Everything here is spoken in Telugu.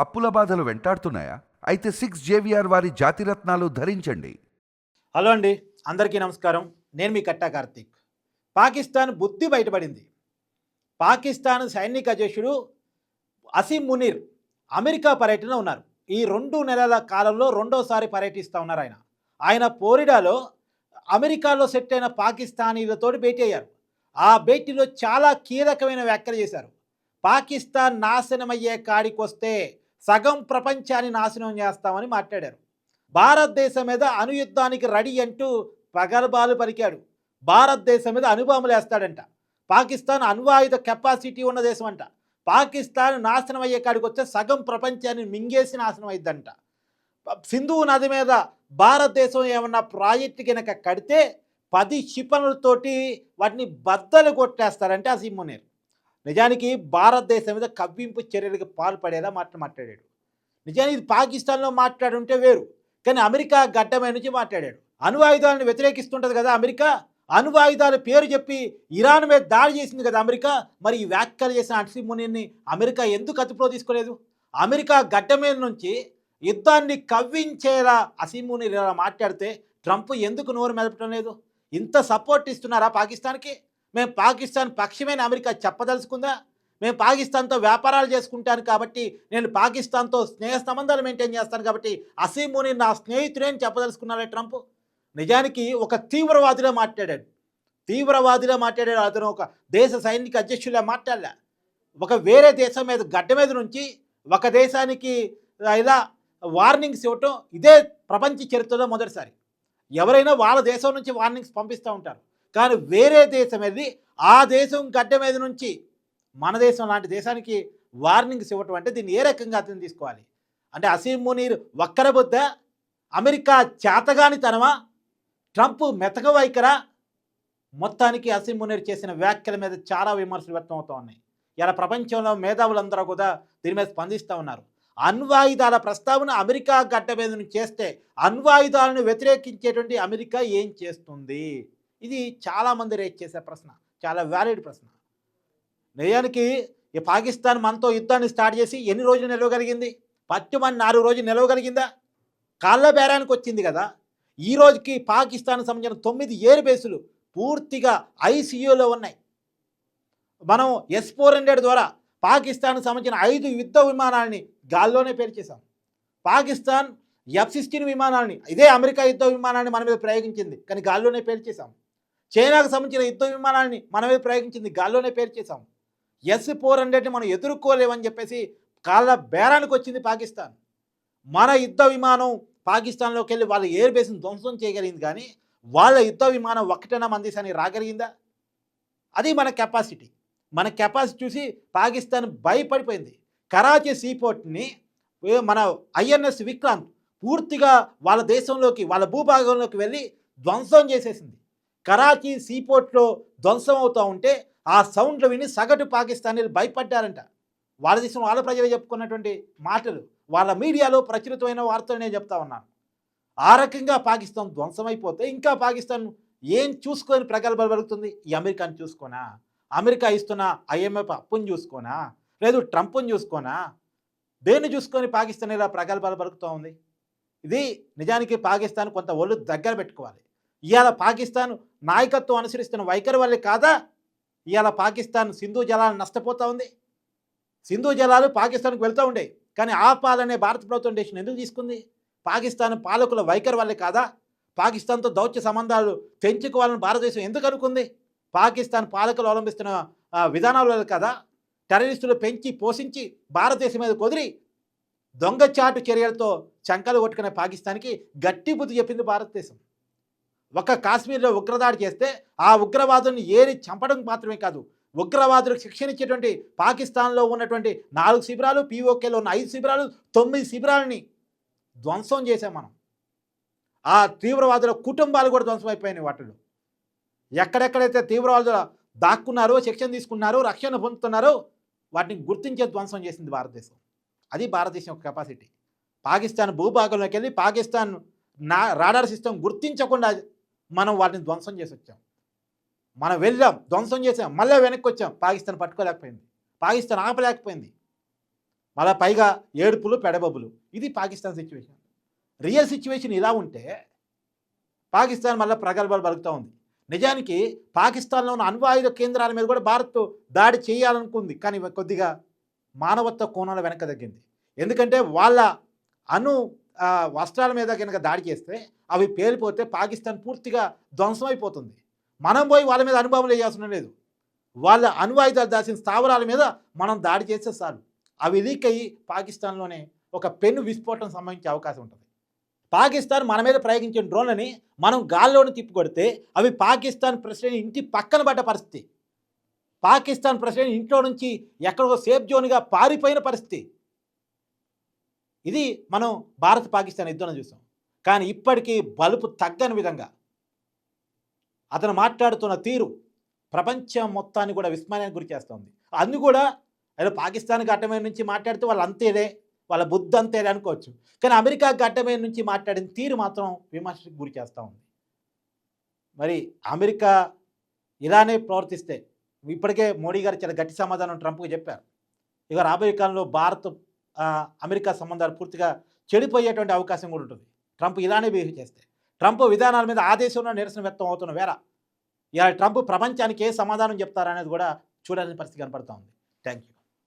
అప్పుల బాధలు వెంటాడుతున్నాయా? అయితే సిక్స్ జేవిఆర్ వారి జాతిరత్నాలు ధరించండి. హలో అండి అందరికీ నమస్కారం. నేను మీ కట్టా కార్తీక్. పాకిస్తాన్ బుద్ధి బయటపడింది. పాకిస్తాన్ సైనిక అధ్యక్షుడు అసీం మునీర్ అమెరికా పర్యటన ఉన్నారు. ఈ రెండు నెలల కాలంలో రెండోసారి పర్యటిస్తూ ఉన్నారు ఆయన. ఆయన పోరిడాలో అమెరికాలో సెట్ అయిన పాకిస్తానీలతో భేటీ అయ్యారు. ఆ భేటీలో చాలా కీలకమైన వ్యాఖ్యలు చేశారు. పాకిస్తాన్ నాశనమయ్యే కాడికొస్తే సగం ప్రపంచాన్ని నాశనం చేస్తామని మాట్లాడారు. భారతదేశం మీద అనుయుద్ధానికి రెడీ అంటూ పగలబాలు పలికాడు. భారతదేశం మీద అనుబాములు వేస్తాడంట. పాకిస్తాన్ అణ్వాయుధ కెపాసిటీ ఉన్న దేశం అంట పాకిస్తాన్ నాశనం అయ్యే కాడికి వస్తే సగం ప్రపంచాన్ని మింగేసి నాశనం అయిద్దంట. సింధు నది మీద భారతదేశం ఏమన్నా ప్రాజెక్టు కనుక కడితే పది క్షిపణులతోటి వాటిని బద్దలు కొట్టేస్తారంటే ఆ మునీర్. నిజానికి భారతదేశం మీద కవ్వింపు చర్యలకు పాల్పడేలా మాట మాట్లాడాడు. నిజానికి ఇది పాకిస్తాన్లో మాట్లాడుంటే వేరు కానీ అమెరికా గడ్డమై నుంచి మాట్లాడాడు. అణు ఆయుధాలను వ్యతిరేకిస్తుంటుంది కదా అమెరికా అణు ఆయుధాల పేరు చెప్పి ఇరాన్ మీద దాడి చేసింది కదా అమెరికా మరి ఈ వ్యాఖ్యలు చేసిన అన్సీ అమెరికా ఎందుకు అదుపులో తీసుకోలేదు? అమెరికా గడ్డ మీద నుంచి యుద్ధాన్ని కవ్వించేలా అసీముని ఇలా మాట్లాడితే ట్రంప్ ఎందుకు నోరు మెదపడం లేదు? ఇంత సపోర్ట్ ఇస్తున్నారా పాకిస్తాన్కి? మేము పాకిస్తాన్ పక్షమైన అమెరికా చెప్పదలుచుకుందా? మేము పాకిస్తాన్తో వ్యాపారాలు చేసుకుంటాను కాబట్టి నేను పాకిస్తాన్తో స్నేహ సంబంధాలు మెయింటైన్ చేస్తాను కాబట్టి అసీముని నా స్నేహితుడే అని చెప్పదలుచుకున్నాడే ట్రంప్? నిజానికి ఒక తీవ్రవాదిలో మాట్లాడాడు. తీవ్రవాదిలో మాట్లాడాడు అతను. ఒక దేశ సైనిక అధ్యక్షులా మాట్లాడలే. ఒక వేరే దేశం మీద గడ్డ మీద నుంచి ఒక దేశానికి ఇలా వార్నింగ్స్ ఇవ్వటం ఇదే ప్రపంచ చరిత్రలో మొదటిసారి. ఎవరైనా వాళ్ళ దేశం నుంచి వార్నింగ్స్ పంపిస్తూ ఉంటారు. కానీ వేరే దేశం వెళ్ళి ఆ దేశం గడ్డ మీద నుంచి మన దేశం లాంటి దేశానికి వార్నింగ్స్ ఇవ్వటం అంటే దీన్ని ఏ రకంగా అతను తీసుకోవాలి అంటే అసీం మునీర్ వక్కరబుద్ధ అమెరికా చేతగానితనమా? ట్రంప్ మెతక వైఖరా? మొత్తానికి అసీం మునీర్ చేసిన వ్యాఖ్యల మీద చాలా విమర్శలు వ్యక్తం అవుతూ ఉన్నాయి. ఇలా ప్రపంచంలో మేధావులందరూ కూడా దీని మీద స్పందిస్తూ ఉన్నారు. అణ్వాయుధాల ప్రస్తావన అమెరికా గడ్డ మీద చేస్తే అణ్వాయుధాలను వ్యతిరేకించేటువంటి అమెరికా ఏం చేస్తుంది? ఇది చాలామంది రేట్ చేసే ప్రశ్న చాలా వ్యాలిడ్ ప్రశ్న. నిజానికి ఈ పాకిస్తాన్ మనతో యుద్ధాన్ని స్టార్ట్ చేసి ఎన్ని రోజులు నిలవగలిగింది? పట్టుమని నాలుగు రోజులు నిలవగలిగిందా? కాళ్ళ బేరానికి వచ్చింది కదా. ఈ రోజుకి పాకిస్తాన్ సంబంధించిన తొమ్మిది ఎయిర్ బేసులు పూర్తిగా ఐసీయూలో ఉన్నాయి. మనం ఎస్ ఫోర్ హండ్రెడ్ ద్వారా పాకిస్తాన్కి సంబంధించిన ఐదు యుద్ధ విమానాలని గాల్లోనే పేర్చేశాం పాకిస్తాన్ ఎఫ్ సిక్స్టీన్ విమానాలని ఇదే అమెరికా యుద్ధ విమానాన్ని మన మీద ప్రయోగించింది. కానీ గాల్లోనే పేర్చేశాం చైనాకు సంబంధించిన యుద్ధ విమానాన్ని మనమే ప్రయోగించింది గాల్లోనే పేర్చేశాం ఎస్ ఫోర్ హండ్రెడ్ని మనం ఎదుర్కోలేమని చెప్పేసి కాళ్ళ బేరానికి వచ్చింది పాకిస్తాన్. మన యుద్ధ విమానం పాకిస్తాన్లోకి వెళ్ళి వాళ్ళ ఎయిర్ బేస్ని ధ్వంసం చేయగలిగింది కానీ వాళ్ళ యుద్ధ విమానం ఒకటైనా మన రాగలిగిందా? అది మన కెపాసిటీ మన కెపాసిటీ చూసి పాకిస్తాన్ భయపడిపోయింది. కరాచీ సీపోర్ట్ని మన ఐఎన్ఎస్ విక్రాంత్ పూర్తిగా వాళ్ళ దేశంలోకి వాళ్ళ భూభాగంలోకి వెళ్ళి ధ్వంసం చేసేసింది. కరాచీ సీపోర్ట్లో ధ్వంసం అవుతూ ఉంటే ఆ సౌండ్లు విని సగటు పాకిస్తానీలు భయపడ్డారంట. వాళ్ళ దేశం వాళ్ళ ప్రజలు చెప్పుకున్నటువంటి మాటలు వాళ్ళ మీడియాలో ప్రచురితమైన వార్తలు నేను చెప్తా ఉన్నాను. ఆ రకంగా పాకిస్తాన్ ధ్వంసమైపోతే ఇంకా పాకిస్తాన్ ఏం చూసుకొని ప్రగల్భాలు పలుకుతుంది? ఈ అమెరికాని చూసుకోనా? అమెరికా ఇస్తున్న ఐఎంఎఫ్ అప్పుని చూసుకోనా? లేదు ట్రంప్ని చూసుకోనా? దేన్ని చూసుకొని పాకిస్తాన్ ఇలా ప్రగల్భాలు పలుకుతూ ఉంది? ఇది నిజానికి పాకిస్తాన్ కొంత ఒళ్ళు దగ్గర పెట్టుకోవాలి. ఇవాళ పాకిస్తాన్ నాయకత్వం అనుసరిస్తున్న వైఖరి వల్లే కాదా? ఇవాళ పాకిస్తాన్ సింధు జలాలు నష్టపోతూ ఉంది. సింధు జలాలు పాకిస్తాన్కి వెళ్తూ ఉండే. కానీ ఆపాలనే భారత ప్రభుత్వం డెసిషన్ ఎందుకు తీసుకుంది? పాకిస్తాన్ పాలకుల వైఖరి వల్లే కాదా? పాకిస్తాన్తో దౌత్య సంబంధాలు పెంచుకోవాలని భారతదేశం ఎందుకు అనుకుంది? పాకిస్తాన్ పాలకులు అవలంబిస్తున్న విధానాలు విధానాల వల్ల కదా? టెర్రరిస్టులు పెంచి పోషించి భారతదేశం మీద కుదిరి దొంగచాటు చర్యలతో చంకలు కొట్టుకునే పాకిస్తాన్కి గట్టి బుద్ధి చెప్పింది భారతదేశం. ఒక్క కాశ్మీర్లో ఉగ్రదాడి చేస్తే ఆ ఉగ్రవాదుని ఏరి చంపడం మాత్రమే కాదు ఉగ్రవాదులకు శిక్షణ ఇచ్చేటువంటి పాకిస్తాన్లో ఉన్నటువంటి నాలుగు శిబిరాలు పీఓకేలో ఉన్న ఐదు శిబిరాలు తొమ్మిది శిబిరాలని ధ్వంసం చేసాం మనం. ఆ తీవ్రవాదుల కుటుంబాలు కూడా ధ్వంసం అయిపోయినాయి వాటిలో ఎక్కడెక్కడైతే తీవ్రవాదులు దాక్కున్నారో శిక్షణ తీసుకున్నారో రక్షణ పొందుతున్నారో వాటిని గుర్తించే ధ్వంసం చేసింది భారతదేశం. అది భారతదేశం యొక్క కెపాసిటీ పాకిస్తాన్ భూభాగంలోకి వెళ్ళి పాకిస్తాన్ నా రాడార్ సిస్టమ్ గుర్తించకుండా మనం వాటిని ధ్వంసం చేసి వచ్చాం మనం వెళ్ళాం ధ్వంసం చేసాం మళ్ళీ వెనక్కి వచ్చాం పాకిస్తాన్ పట్టుకోలేకపోయింది. పాకిస్తాన్ ఆపలేకపోయింది. మళ్ళా పైగా ఏడుపులు పెడబబులు ఇది పాకిస్తాన్ సిచ్యువేషన్ రియల్ సిచ్యువేషన్ ఇలా ఉంటే పాకిస్తాన్ మళ్ళీ ప్రగల్భాలు బలుగుతూ ఉంది. నిజానికి పాకిస్తాన్లో ఉన్న అణ్వాయుధ కేంద్రాల మీద కూడా భారత్ దాడి చేయాలనుకుంది. కానీ కొద్దిగా మానవత్వ కోణంలో వెనక తగ్గింది. ఎందుకంటే వాళ్ళ అణు వస్త్రాల మీద కనుక దాడి చేస్తే అవి పేలిపోతే పాకిస్తాన్ పూర్తిగా ధ్వంసం అయిపోతుంది మనం పోయి వాళ్ళ మీద అనుభవం చేయాల్సిన లేదు. వాళ్ళ అణువాయుధాలు దాచిన స్థావరాల మీద మనం దాడి చేస్తే చాలు. అవి లీక్ అయ్యి పాకిస్తాన్లోనే ఒక పెన్ను విస్ఫోటం సంభవించే అవకాశం ఉంటుంది. పాకిస్తాన్ మన మీద ప్రయోగించిన డ్రోన్లని మనం గాల్లోనే తిప్పికొడితే అవి పాకిస్తాన్ ప్రెసిడెంట్ ఇంటి పక్కన పడ్డ పరిస్థితి. పాకిస్తాన్ ప్రెసిడెంట్ ఇంట్లో నుంచి ఎక్కడో సేఫ్ జోన్గా పారిపోయిన పరిస్థితి. ఇది మనం భారత్ పాకిస్తాన్ యుద్ధంలో చూసాం. కానీ ఇప్పటికీ బలుపు తగ్గని విధంగా అతను మాట్లాడుతున్న తీరు ప్రపంచం మొత్తాన్ని కూడా విస్మయానికి గురి చేస్తుంది. అందు కూడా ఏదో పాకిస్తాన్ గడ్డమైన నుంచి మాట్లాడితే వాళ్ళు అంతేలే వాళ్ళ బుద్ధి అంతేలే అనుకోవచ్చు. కానీ అమెరికా గడ్డమైన నుంచి మాట్లాడిన తీరు మాత్రం విమర్శకు గురి చేస్తూ ఉంది. మరి అమెరికా ఇలానే ప్రవర్తిస్తే ఇప్పటికే మోడీ గారు చాలా గట్టి సమాధానం ట్రంప్కి చెప్పారు. ఇక రాబోయే కాలంలో భారత్ అమెరికా సంబంధాలు పూర్తిగా చెడిపోయేటువంటి అవకాశం కూడా ఉంటుంది. ట్రంప్ ఇలానే బిహేవ్ చేస్తే. ట్రంప్ విధానాల మీద ఆ దేశంలో నిరసన వ్యక్తం అవుతున్న వేళ ఇలా ట్రంప్ ప్రపంచానికి ఏ సమాధానం చెప్తారనేది కూడా చూడాల్సిన పరిస్థితి కనపడుతూ ఉంది. Thank you